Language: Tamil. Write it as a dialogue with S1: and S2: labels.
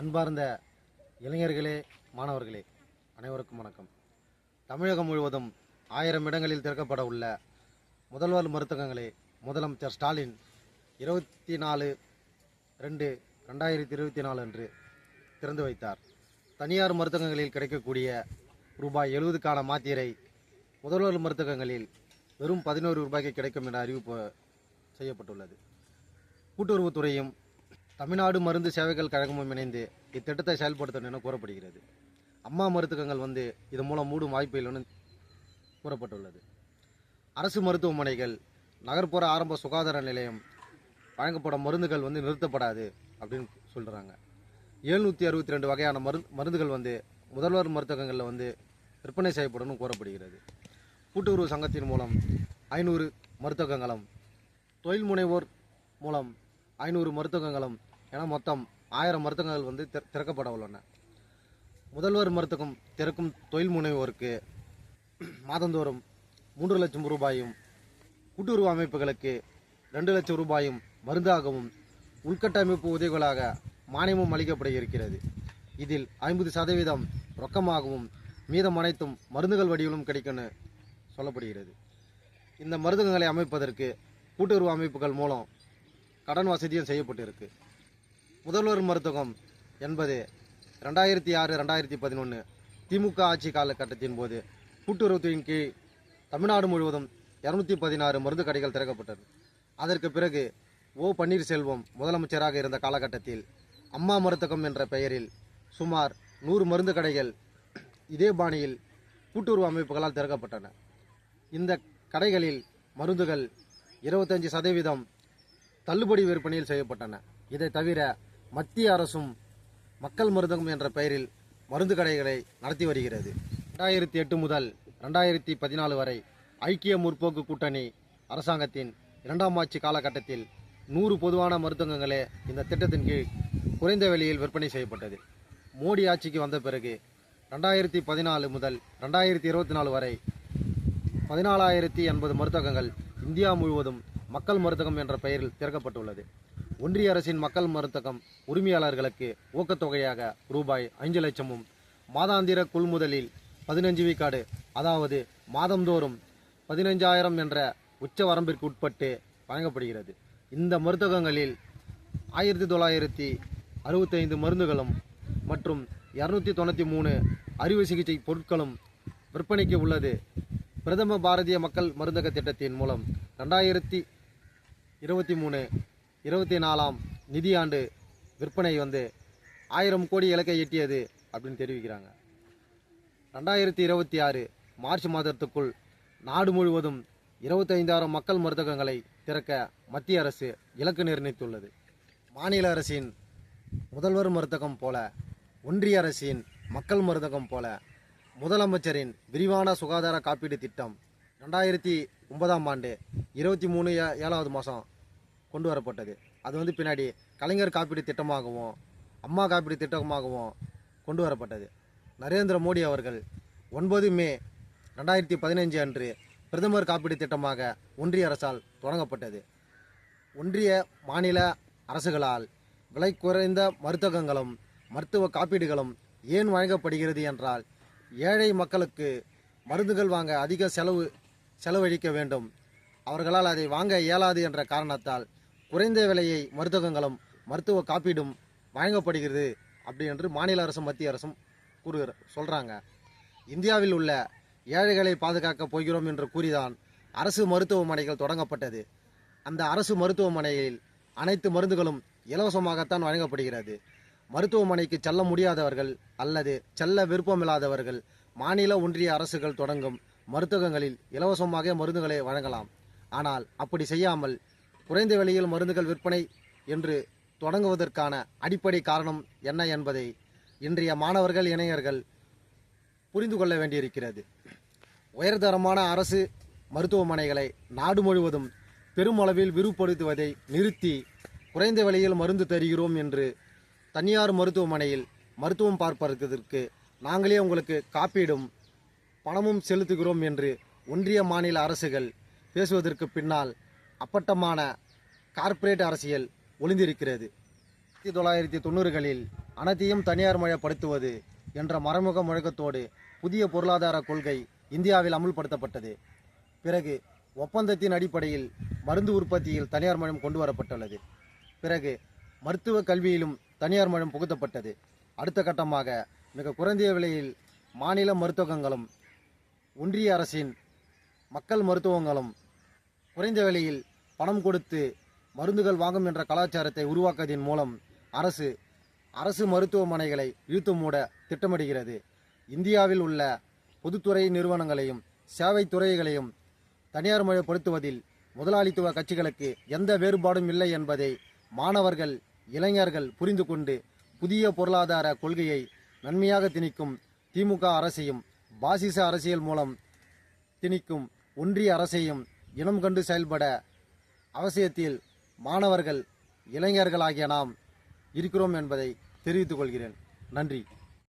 S1: அன்பார்ந்த இளைஞர்களே மாணவர்களே அனைவருக்கும் வணக்கம். தமிழகம் முழுவதும் ஆயிரம் இடங்களில் திறக்கப்பட உள்ள முதல்வர் மருந்தகங்களை முதலமைச்சர் ஸ்டாலின் இருபத்தி நாலு ரெண்டு ரெண்டாயிரத்தி இருபத்தி நாலு அன்று திறந்து வைத்தார். தனியார் மருந்தகங்களில் கிடைக்கக்கூடிய ரூபாய் எழுபதுக்கான மாத்திரை முதல்வர் மருந்தகங்களில் வெறும் பதினோரு ரூபாய்க்கு கிடைக்கும் என அறிவிப்பு செய்யப்பட்டுள்ளது. கூட்டுறவுத்துறையும் தமிழ்நாடு மருந்து சேவைகள் கழகமும் இணைந்து இத்திட்டத்தை செயல்படுத்தணும் என கூறப்படுகிறது. அம்மா மருத்துவங்கள் வந்து இது மூலம் மூடும் வாய்ப்பு இல்லைன்னு கூறப்பட்டுள்ளது. அரசு மருத்துவமனைகள் நகர்ப்புற ஆரம்ப சுகாதார நிலையம் வழங்கப்படும் மருந்துகள் வந்து நிறுத்தப்படாது அப்படின்னு சொல்கிறாங்க எழுநூற்றி அறுபத்தி ரெண்டு வகையான மருந்து மருந்துகள் வந்து முதல்வர் மருத்துவங்களில் வந்து விற்பனை செய்யப்படும் கூறப்படுகிறது. கூட்டுறவு சங்கத்தின் மூலம் ஐநூறு மருத்துவங்களும் தொழில் முனைவோர் மூலம் ஐநூறு மருத்துவங்களும் என மொத்தம் ஆயிரம் மருந்தகங்கள் வந்து திற- திறக்கப்பட உள்ளன. முதல்வர் மருந்தகம் திறக்கும் தொழில் முனைவோருக்கு மாதந்தோறும் மூன்று லட்சம் ரூபாயும் கூட்டுறவு அமைப்புகளுக்கு ரெண்டு லட்சம் ரூபாயும் மருந்தாகவும் உள்கட்டமைப்பு உதவிகளாக மானியமும் அளிக்கப்பட இருக்கிறது. இதில் ஐம்பது சதவீதம் ரொக்கமாகவும் மீதம் அனைத்தும் மருந்துகள் வடிவிலும் கிடைக்கும்னு சொல்லப்படுகிறது. இந்த மருந்துகளை அமைப்பதற்கு கூட்டுறவு அமைப்புகள் மூலம் கடன் வசதியும் செய்யப்பட்டிருக்கு. முதல்வர் மருத்துவம் என்பது ரெண்டாயிரத்தி ஆறு ரெண்டாயிரத்தி பதினொன்று திமுக ஆட்சி காலகட்டத்தின் போது கூட்டுறவுத்துறையின் கீழ் தமிழ்நாடு முழுவதும் இரநூத்தி பதினாறு மருந்து கடைகள் திறக்கப்பட்டது. அதற்கு பிறகு ஓ. பன்னீர்செல்வம் முதலமைச்சராக இருந்த காலகட்டத்தில் அம்மா மருந்தகம் என்ற பெயரில் சுமார் நூறு மருந்து கடைகள் இதே பாணியில் கூட்டுறவு அமைப்புகளால் திறக்கப்பட்டன. இந்த கடைகளில் மருந்துகள் இருபத்தஞ்சி சதவீதம் தள்ளுபடி விற்பனையில் செய்யப்பட்டன. இதை தவிர மத்திய அரசும் மக்கள் மருந்தகம் என்ற பெயரில் மருந்து கடைகளை நடத்தி வருகிறது. ரெண்டாயிரத்தி எட்டு முதல் ரெண்டாயிரத்தி பதினாலு வரை ஐக்கிய முற்போக்கு கூட்டணி அரசாங்கத்தின் இரண்டாம் ஆட்சி காலகட்டத்தில் நூறு பொதுவான மருந்தகங்களே இந்த திட்டத்தின் கீழ் குறைந்த விலையில் விற்பனை செய்யப்பட்டது. மோடி ஆட்சிக்கு வந்த பிறகு ரெண்டாயிரத்தி பதினாலு முதல் ரெண்டாயிரத்தி இருபத்தி நாலு வரை பதினாலாயிரத்தி எண்பது மருந்தகங்கள் இந்தியா முழுவதும் மக்கள் மருந்தகம் என்ற பெயரில் திறக்கப்பட்டுள்ளது. ஒன்றிய அரசின் மக்கள் மருந்தகம் உரிமையாளர்களுக்கு ஊக்கத்தொகையாக ரூபாய் ஐந்து லட்சமும் மாதாந்திர கொள்முதலில் பதினஞ்சு விக்காடு அதாவது மாதந்தோறும் பதினஞ்சாயிரம் என்ற உச்ச வரம்பிற்கு உட்பட்டு வழங்கப்படுகிறது. இந்த மருந்தகங்களில் ஆயிரத்தி தொள்ளாயிரத்தி அறுபத்தைந்து மருந்துகளும் மற்றும் இரநூத்தி தொண்ணூற்றி மூணு அறுவை சிகிச்சை பொருட்களும் விற்பனைக்கு உள்ளது. பிரதம பாரதிய மக்கள் மருந்தக திட்டத்தின் மூலம் ரெண்டாயிரத்தி இருபத்தி மூணு இருபத்தி நாலாம் நிதியாண்டு விற்பனை வந்து ஆயிரம் கோடி இலக்கை எட்டியது அப்படின்னு தெரிவிக்கிறாங்க. ரெண்டாயிரத்தி இருபத்தி ஆறு மார்ச் மாதத்துக்குள் நாடு முழுவதும் இருபத்தைந்தாயிரம் மக்கள் மருந்தகங்களை திறக்க மத்திய அரசு இலக்கு நிர்ணயித்துள்ளது. மாநில அரசின் முதல்வர் மருந்தகம் போல ஒன்றிய அரசின் மக்கள் மருந்தகம் போல முதலமைச்சரின் விரிவான சுகாதார காப்பீடு திட்டம் ரெண்டாயிரத்தி ஒன்பதாம் ஆண்டு இருபத்தி மூணு ஏ- ஏழாவது மாதம் கொண்டு வரப்பட்டது. அது வந்து பின்னாடி கலைஞர் காப்பீடு திட்டமாகவும் அம்மா காப்பீடு திட்டமாகவும் கொண்டு வரப்பட்டது. நரேந்திர மோடி அவர்கள் ஒன்பது மே ரெண்டாயிரத்தி பதினைஞ்சு அன்று பிரதமர் காப்பீடு திட்டமாக ஒன்றிய அரசால் தொடங்கப்பட்டது. ஒன்றிய மாநில அரசுகளால் விலை குறைந்த மருத்துவங்களும் மருத்துவ காப்பீடுகளும் ஏன் வழங்கப்படுகிறது என்றால் ஏழை மக்களுக்கு மருந்துகள் வாங்க அதிக செலவு செலவழிக்க வேண்டும். அவர்களால் அதை வாங்க இயலாது என்ற காரணத்தால் குறைந்த விலையை மருந்தகங்களும் மருத்துவ காப்பீடும் வழங்கப்படுகிறது அப்படி என்று மாநில அரசும் மத்திய அரசும் கூறுகிற சொல்கிறாங்க இந்தியாவில் உள்ள ஏழைகளை பாதுகாக்கப் போகிறோம் என்று கூறிதான் அரசு மருத்துவமனைகள் தொடங்கப்பட்டது. அந்த அரசு மருத்துவமனையில் அனைத்து மருந்துகளும் இலவசமாகத்தான் வழங்கப்படுகிறது. மருத்துவமனைக்கு செல்ல முடியாதவர்கள் அல்லது செல்ல விருப்பமில்லாதவர்கள் மாநில ஒன்றிய அரசுகள் தொடங்கும் மருத்துவங்களில் இலவசமாக மருந்துகளை வழங்கலாம். ஆனால் அப்படி செய்யாமல் குறைந்த விலையில் மருந்துகள் விற்பனை என்று தொடங்குவதற்கான அடிப்படை காரணம் என்ன என்பதை இன்றைய மாணவர்கள் இளைஞர்கள் புரிந்து கொள்ள வேண்டியிருக்கிறது. உயர்தரமான அரசு மருத்துவமனைகளை நாடு முழுவதும் பெருமளவில் விரிவுபடுத்துவதை நிறுத்தி குறைந்த விலையில் மருந்து தருகிறோம் என்று தனியார் மருத்துவமனையில் மருத்துவம் பார்ப்பதற்கு நாங்களே உங்களுக்கு காப்பீடும் பணமும் செலுத்துகிறோம் என்று ஒன்றிய மாநில அரசுகள் பேசுவதற்கு பின்னால் அப்பட்டமான கார்ப்பரேட் அரசியல் ஒளிந்திருக்கிறது. ஆயிரத்தி தொள்ளாயிரத்தி தொண்ணூறுகளில் அனைத்தையும் தனியார் மயப்படுத்துவது என்ற மறைமுக முழக்கத்தோடு புதிய பொருளாதார கொள்கை இந்தியாவில் அமுல்படுத்தப்பட்டது. பிறகு ஒப்பந்தத்தின் அடிப்படையில் மருந்து உற்பத்தியில் தனியார் மயம் கொண்டு வரப்பட்டுள்ளது பிறகு மருத்துவ கல்வியிலும் தனியார் மயம் புகுத்தப்பட்டது. அடுத்த கட்டமாக மிக குறைந்த விலையில் மாநில மருத்துவங்களும் ஒன்றிய அரசின் மக்கள் மருத்துவங்களும் குறைந்த விலையில் பணம் கொடுத்து மருந்துகள் வாங்கும் என்ற கலாச்சாரத்தை உருவாக்குவதன் மூலம் அரசு அரசு மருத்துவமனைகளை இழுத்து மூட திட்டமிடுகிறது. இந்தியாவில் உள்ள பொதுத்துறை நிறுவனங்களையும் சேவை துறைகளையும் தனியார் மொழிப்படுத்துவதில் முதலாளித்துவ கட்சிகளுக்கு எந்த வேறுபாடும் இல்லை என்பதை மாணவர்கள் இளைஞர்கள் புரிந்து கொண்டு புதிய பொருளாதார கொள்கையை நன்மையாக திணிக்கும் திமுக அரசையும் பாசிச அரசியல் மூலம் திணிக்கும் ஒன்றிய அரசையும் இனம் கண்டு செயல்பட அவசியத்தில் மாணவர்கள் இளைஞர்களாகிய நாம் இருக்கிறோம் என்பதை தெரிவித்துக் கொள்கிறேன். நன்றி.